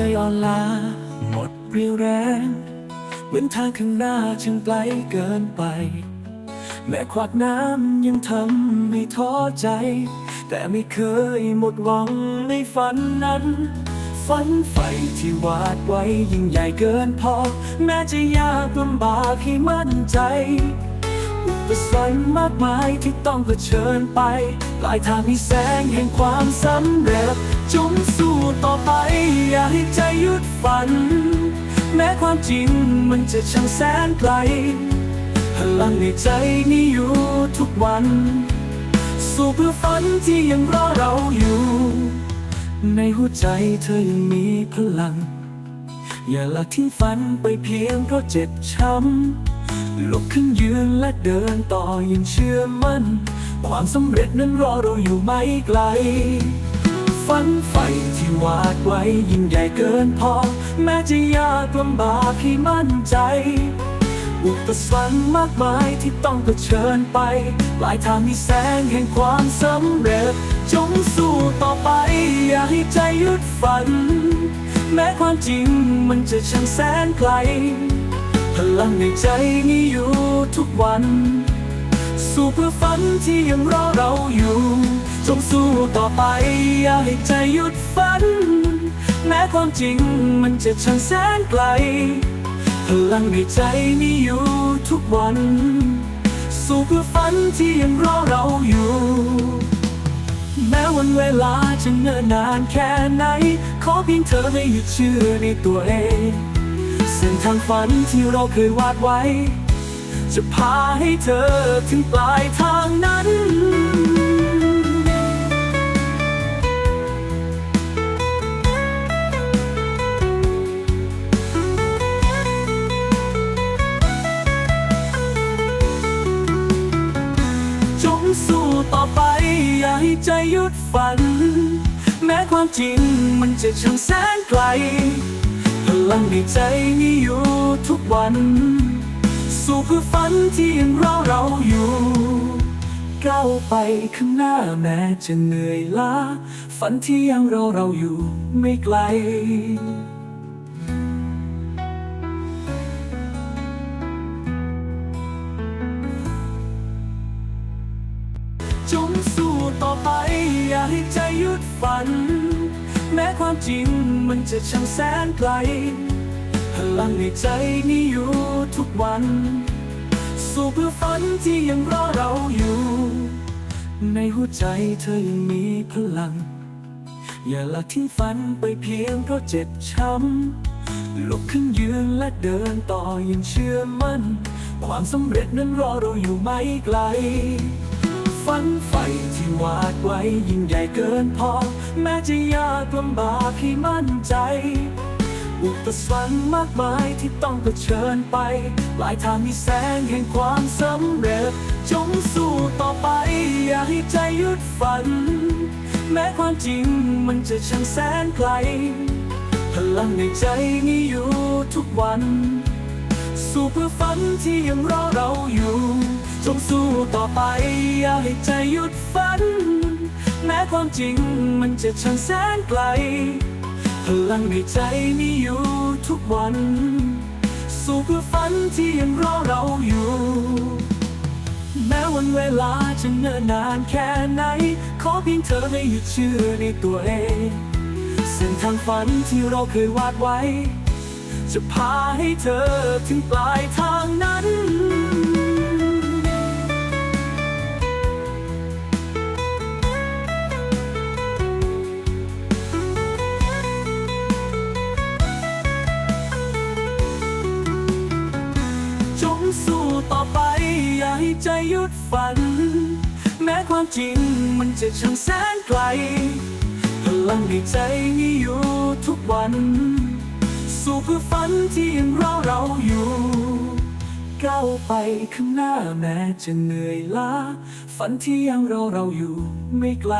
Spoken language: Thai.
ใจอ่อนล้าหมดเรี่ยวแรงเหมือนทางข้างหน้าจึงไกลเกินไป แม้ขวากน้ำยังทำให้ท้อใจ แต่ไม่เคยหมดหวังในฝันนั้น ฝันไฟที่วาดไว้ยิ่งใหญ่เกินพอ แม้จะยากลำบากให้มั่นใจ อุปสรรคมากมายที่ต้องเผชิญไปปลายทางมีแสงแห่งความสำเร็จจงสู้ต่อไป อย่าให้ใจหยุดฝัน แม้ความจริงมันจะช่างแสนไกลพลังในใจนี้อยู่ทุกวัน สู้เพื่อฝันที่ยังรอเราอยู่ ในหัวใจเธอยังมีพลัง อย่าละทิ้งฝันไปเพียงเพราะเจ็บช้ำ ลุกขึ้นยืนและเดินต่อยังเชื่อมั่น ความสำเร็จนั้นรอเราอยู่ไม่ไกล ฝันไฟที่วาดไว้ยิ่งใหญ่เกินพอ แม้จะยากลำบากให้มั่นใจ อุปสรรคมากมายที่ต้องเผชิญไปปลายทางมีแสงแห่งความสำเร็จ จงสู้ต่อไป อย่าให้ใจหยุดฝัน แม้ความจริงมันจะช่างแสนไกล พลังในใจนี้อยู่ทุกวัน สู้เพื่อฝันที่ยังรอเราอยู่ จงสู้ต่อไปอย่าให้ใจหยุดฝัน แม้ความจริงมันจะช่างแสนไกล พลังในใจมีอยู่ทุกวัน สู้เพื่อฝันที่ยังรอเราอยู่แม้วันเวลาจะเนิ่นนานแค่ไหน ขอเพียงเธอไม่หยุดเชื่อในตัวเอง เส้นทางฝันที่เราเคยวาดไว้ จะพาให้เธอถึงปลายทางนั้น จงสู้ต่อไปอย่าให้ใจหยุดฝัน แม้ความจริงมันจะช่างแสนไกล พลังในใจมีอยู่ทุกวัน สู้เพื่อฝันที่ยังรอเราอยู่ก้าวไปข้างหน้าแม้จะเหนื่อยล้า ฝันที่ยังรอเราอยู่ไม่ไกลจงสู้ต่อไป อย่าให้ใจหยุดฝัน ความจริงมันจะช่างแสนไกล พลังในใจนี้อยู่ทุกวัน สู้เพื่อฝันที่ยังรอเราอยู่ ในหัวใจเธอยังมีพลัง อย่าละทิ้งฝันไปเพียงเพราะเจ็บช้ำลุกขึ้นยืนและเดินต่อยังเชื่อมั่น ความสำเร็จนั้นรอเราอยู่ไม่ไกล ฝันไฟที่วาดไว้ยิ่งใหญ่เกินพอ แม้จะยากลำบากให้มั่นใจ อุปสรรคมากมายที่ต้องเผชิญไปปลายทางมีแสงแห่งความสำเร็จ จงสู้ต่อไป อย่าให้ใจหยุดฝัน แม้ความจริงมันจะช่างแสนไกล พลังในใจนี้อยู่ทุกวัน สู้เพื่อฝันที่ยังรอเราอยู่ จงสู้ต่อไป อย่าให้ใจหยุดฝัน แม้ความจริงมันจะช่างแสนไกล พลังในใจมีอยู่ทุกวัน สู้เพื่อฝันที่ยังรอเราอยู่ แม้วันเวลาจะเนิ่นนานแค่ไหน ขอเพียงเธอไม่หยุดเชื่อในตัวเอง เส้นทางฝันที่เราเคยวาดไว้ จะพาให้เธอถึงปลายทางนั้น อย่าให้ใจหยุดฝัน แม้ความจริงมันจะช่างแสนไกลพลังในใจนี้อยู่ทุกวัน สู้เพื่อฝันที่ยังรอเราอยู่ก้าวไปข้างหน้าแม้จะเหนื่อยล้าฝันที่ยังรอเราอยู่ไม่ไกล